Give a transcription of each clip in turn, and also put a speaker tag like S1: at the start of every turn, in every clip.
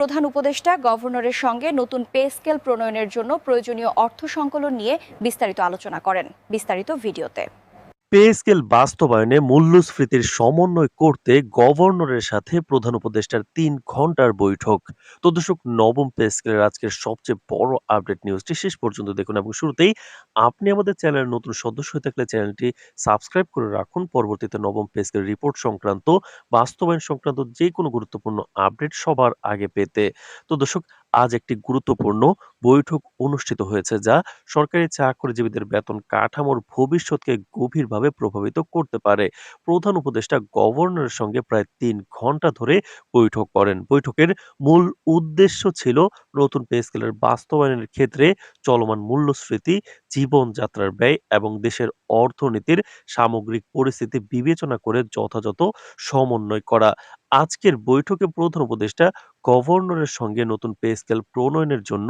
S1: প্রধান উপদেষ্টা, গভর্নরের সঙ্গে নতুন পে স্কেল প্রণয়নের জন্য প্রয়োজনীয় অর্থ সংকলন নিয়ে বিস্তারিত আলোচনা করেন। বিস্তারিত ভিডিওতে।
S2: পে স্কেল বাস্তবায়নে মূল্যস্ফীতির সমন্বয় করতে গভর্নরের সাথে প্রধান উপদেষ্টার তিন ঘণ্টার বৈঠক। তো দর্শক, নবম পে স্কেলের আজকের সবচেয়ে বড় আপডেট নিউজটি শেষ পর্যন্ত দেখুন এবং শুরুতেই আপনি আমাদের চ্যানেলের নতুন সদস্য হয়ে থাকলে চ্যানেলটি সাবস্ক্রাইব করে রাখুন। পরবর্তীতে নবম পে স্কেল রিপোর্ট সংক্রান্ত, বাস্তবায়ন সংক্রান্ত যে কোনো গুরুত্বপূর্ণ আপডেট সবার আগে পেতে। তো দর্শক আজ একটি গুরুত্বপূর্ণ বৈঠক অনুষ্ঠিত হয়েছে যা সরকারি চাকরিজীবীদের বেতন কাঠামোর ভবিষ্যৎকে গভীরভাবে প্রভাবিত করতে পারে। প্রধান উপদেষ্টা গভর্নরের সঙ্গে প্রায় তিন ঘণ্টা ধরে বৈঠক করেন। বৈঠকের মূল উদ্দেশ্য ছিল নতুন পে স্কেলের বাস্তবায়নের ক্ষেত্রে চলমান মূল্যস্ফীতি, জীবনযাত্রার ব্যয় এবং দেশের অর্থনীতির সামগ্রিক পরিস্থিতি বিবেচনা করে যথাযথ সমন্বয় করা। আজকের বৈঠকে প্রধান উপদেষ্টা গভর্নরের সঙ্গে নতুন পে স্কেল প্রণয়নের জন্য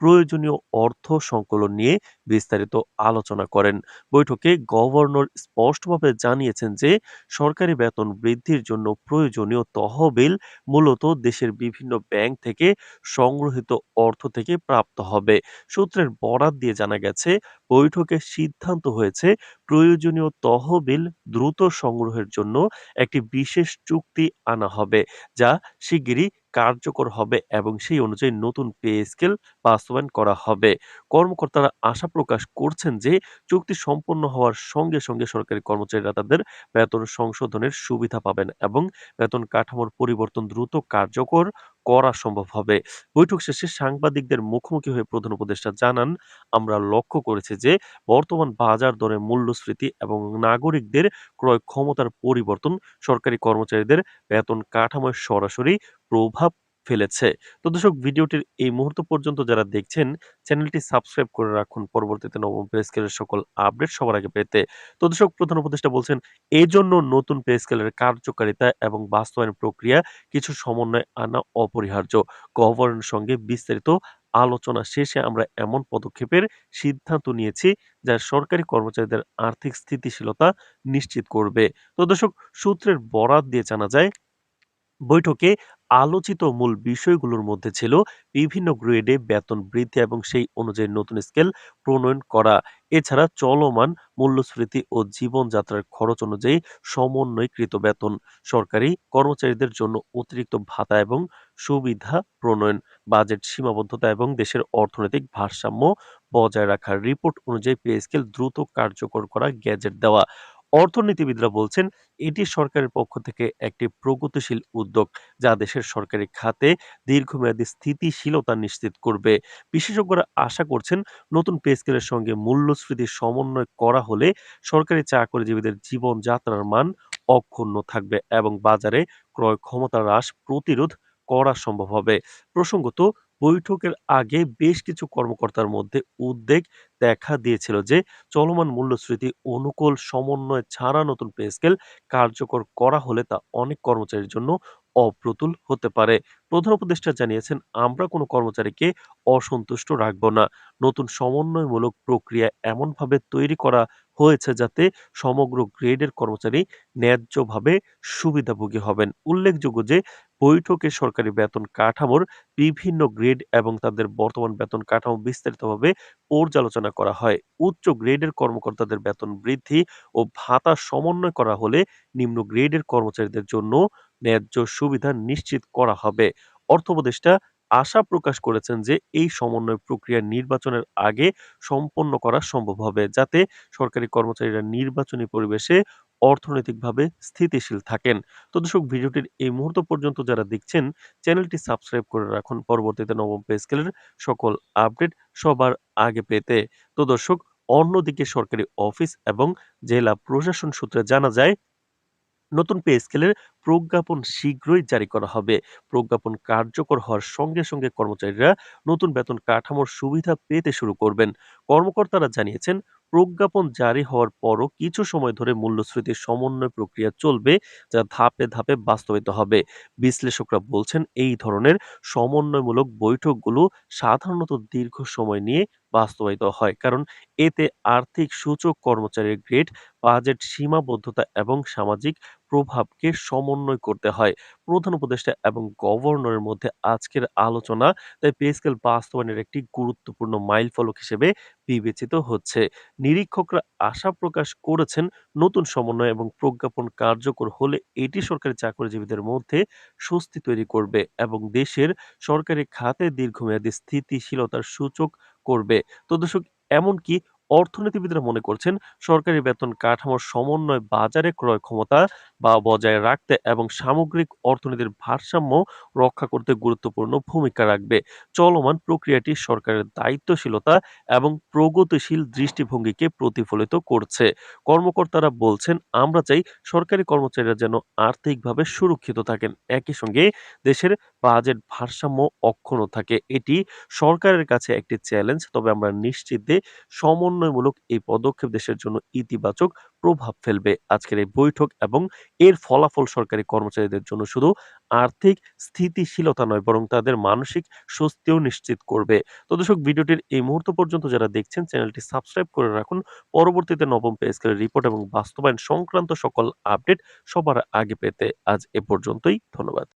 S2: প্রয়োজনীয় অর্থ সংকলন নিয়ে বিস্তারিত আলোচনা করেন। বৈঠকে গভর্নর স্পষ্টভাবে জানিয়েছেন যে, সরকারি বেতন বৃদ্ধির জন্য প্রয়োজনীয় তহবিল মূলত দেশের বিভিন্ন ব্যাংক থেকে সংগ্রহিত অর্থ থেকে প্রাপ্ত হবে। সূত্রের বরাত দিয়ে জানা গেছে, বৈঠকে সিদ্ধান্ত হয়েছে, প্রয়োজনীয় তহবিল দ্রুত সংগ্রহের জন্য একটি বিশেষ চুক্তি আনা হবে, যা শিগগিরই কার্যকর হবে এবং সেই অনুযায়ী নতুন পে স্কেল বাস্তবায়ন করা হবে। কর্মকর্তারা আশা প্রকাশ করছেন যে চুক্তি সম্পন্ন হওয়ার সঙ্গে সঙ্গে সরকারি কর্মচারীরা তাদের বেতন সংশোধনের সুবিধা পাবেন এবং বেতন কাঠামোর পরিবর্তন দ্রুত কার্যকর করা সম্ভব হবে। বৈঠক শেষে সাংবাদিকদের মুখোমুখি হয়ে প্রধান উপদেষ্টা জানান, আমরা লক্ষ্য করেছি যে, বর্তমান বাজার দরে মূল্যস্ফীতি এবং নাগরিকদের ক্রয় ক্ষমতার পরিবর্তন সরকারি কর্মচারীদের বেতন কাঠামোয় সরাসরি প্রভাব ফেলেছে। তো দর্শক, ভিডিওটির এই মুহূর্ত পর্যন্ত যারা দেখছেন, চ্যানেলটি সাবস্ক্রাইব করে রাখুন। পরবর্তীতে নবম পে স্কেলের সকল আপডেট সবার আগে পেতে। তো দর্শক, প্রধান উপদেষ্টা বলছেন এই জন্য নতুন পে স্কেলের কার্যকারিতা এবং বাস্তবায়ন প্রক্রিয়া কিছু সমন্বয় আনা অপরিহার্য। গভর্নরের সঙ্গে বিস্তারিত আলোচনা শেষে আমরা এমন পদক্ষেপের সিদ্ধান্ত নিয়েছি যা সরকারি কর্মচারীদের আর্থিক স্থিতিশীলতা নিশ্চিত করবে। তো দর্শক, সূত্রের বরাত দিয়ে জানা যায় বৈঠকে আলোচিত মূল বিষয়গুলোর মধ্যে ছিল বিভিন্ন গ্রেডে বেতন বৃদ্ধি এবং সেই অনুযায়ী নতুন স্কেল প্রণয়ন করা। এছাড়া চলমান মূল্যস্ফীতি ও জীবনযাত্রার খরচ অনুযায়ী সমন্বয়কৃত বেতন, সরকারি কর্মচারীদের জন্য অতিরিক্ত ভাতা এবং সুবিধা প্রণয়ন, বাজেট সীমাবদ্ধতা এবং দেশের অর্থনৈতিক ভারসাম্য বজায় রাখার রিপোর্ট অনুযায়ী পে স্কেল দ্রুত কার্যকর করা, গ্যাজেট দেওয়া। অর্থনীতিবিদরা বলছেন, এটি সরকারের পক্ষ থেকে একটি প্রগতিশীল উদ্যোগ যা দেশের সরকারি খাতে দীর্ঘমেয়াদী স্থিতিশীলতা নিশ্চিত করবে। বিশেষজ্ঞরা আশা করছেন, নতুন পে স্কেলের সঙ্গে মূল্যস্ফীতি সমন্বয় করা হলে সরকারি চাকরিজীবীদের জীবনযাত্রার মান অক্ষুণ্ণ থাকবে এবং বাজারে ক্রয় ক্ষমতা হ্রাস প্রতিরোধ করা সম্ভব হবে। প্রসঙ্গত বৈঠকের আগে বেশ কিছু কর্মকর্তার মধ্যে উদ্বেগ দেখা দিয়েছিল যে, চলমান মূল্যস্ফীতি অনুকূল সমন্বয় ছাড়া নতুন পে স্কেল কার্যকর করা হলে তা অনেক কর্মচারীর জন্য অপ্রতুল হতে পারে। প্রধান উপদেষ্টা জানিয়েছেন, আমরা কোনো কর্মচারীকে অসন্তুষ্ট রাখব না। নতুন সমন্বয়মূলক প্রক্রিয়া এমনভাবে তৈরি করা হয়েছে যাতে সমগ্র গ্রেডের কর্মচারী ন্যায্যভাবে সুবিধাভোগী হবেন। উল্লেখযোগ্য যে, বৈঠকে সরকারি বেতন কাঠামোর বিভিন্ন গ্রেড এবং তাদের বর্তমান বেতন কাঠামো বিস্তারিতভাবে পর্যালোচনা করা হয়। উচ্চ গ্রেডের কর্মকর্তাদের বেতন বৃদ্ধি ও ভাতা সমন্বয় করা হলে নিম্ন গ্রেডের কর্মচারীদের জন্য ন্যায্য সুবিধা নিশ্চিত করা হবে। অর্থ উপদেষ্টা আশা প্রকাশ করেছেন যে এই সমন্বয় প্রক্রিয়া নির্বাচনের আগে সম্পন্ন করা সম্ভব হবে, যাতে সরকারি কর্মচারীরা নির্বাচনী পরিবেশে অর্থনৈতিকভাবে স্থিতিশীল থাকেন। তো দর্শক, ভিডিওটির এই মুহূর্ত পর্যন্ত যারা দেখছেন, চ্যানেলটি সাবস্ক্রাইব করে রাখুন। পরবর্তীতে নবম পে স্কেলের সকল আপডেট সবার আগে পেতে। তো দর্শক, অন্যদিকে সরকারি অফিস এবং জেলা প্রশাসন সূত্রে জানা যায় নতুন পে স্কেলের প্রজ্ঞাপন শীঘ্রই জারি করা হবে। প্রজ্ঞাপন কার্যকর হওয়ার সঙ্গে সঙ্গে কর্মচারীরা নতুন বেতন কাঠামোর সুবিধা পেতে শুরু করবেন। কর্মকর্তারা জানিয়েছেন, প্রজ্ঞাপন জারি হওয়ার পরও কিছু সময় ধরে মূল্যস্ফীতির সমন্বয় প্রক্রিয়া চলবে যা ধাপে ধাপে বাস্তবিত হবে। বিশ্লেষকরা বলছেন, এই ধরনের সমন্বয়মূলক বৈঠকগুলো সাধারণত দীর্ঘ সময় নিয়ে বাস্তবায়িত হয়। কারণ এতে আর্থিক সূচক কর্মচারীর গ্রেড, বাজেট সীমাবদ্ধতা এবং সামাজিক প্রভাবকে সমন্বয় করতে হয়। প্রধান উপদেষ্টা এবং গভর্নরের মধ্যে আজকের আলোচনা, তাই পে স্কেল বাস্তবায়নের একটি গুরুত্বপূর্ণ মাইলফলক হিসেবে বিবেচিত হচ্ছে। নিরীক্ষকরা আশা প্রকাশ করেছেন, নতুন সমন্বয় এবং প্রজ্ঞাপন কার্যকর হলে এটি সরকারি চাকরিজীবীদের মধ্যে স্বস্তি তৈরি করবে এবং দেশের সরকারি খাতে দীর্ঘমেয়াদী স্থিতিশীলতার সূচক করবে। তো দর্শক এমনকি অর্থনীতিবিদরা মনে করছেন, সরকারি বেতন কাঠামোর সমন্বয় বাজারে ক্রয় ক্ষমতা বা বজায় রাখতে এবং সামগ্রিক অর্থনীতির ভারসাম্য রক্ষা করতে গুরুত্বপূর্ণ ভূমিকা রাখবে। চলমান প্রক্রিয়াটি সরকারের দায়িত্বশীলতা এবং প্রগতিশীল দৃষ্টিভঙ্গিকে প্রতিফলিত করছে। কর্মকর্তারা বলছেন, আমরা চাই সরকারি কর্মচারীরা যেন আর্থিকভাবে সুরক্ষিত থাকেন। একই সঙ্গে দেশের বাজেট ভারসাম্য অক্ষুণ্ণ থাকে। এটি সরকারের কাছে একটি চ্যালেঞ্জ, তবে আমরা নিশ্চিত যে সমন্বয়মূলক এই পদক্ষেপ দেশের জন্য ইতিবাচক প্রভাব ফেলবে। আজকের এই বৈঠক এবং এর ফলাফল সরকারি কর্মচারীদের জন্য শুধু আর্থিক স্থিতিশীলতা নয়, বরং তাদের মানসিক স্বস্তিও নিশ্চিত করবে। তো দর্শক, ভিডিওটির এই মুহূর্ত পর্যন্ত যারা দেখছেন, চ্যানেলটি সাবস্ক্রাইব করে রাখুন। পরবর্তীতে নবম পে স্কেলের রিপোর্ট এবং বাস্তবায়ন সংক্রান্ত সকল আপডেট সবার আগে পেতে আজ এ পর্যন্তই। ধন্যবাদ।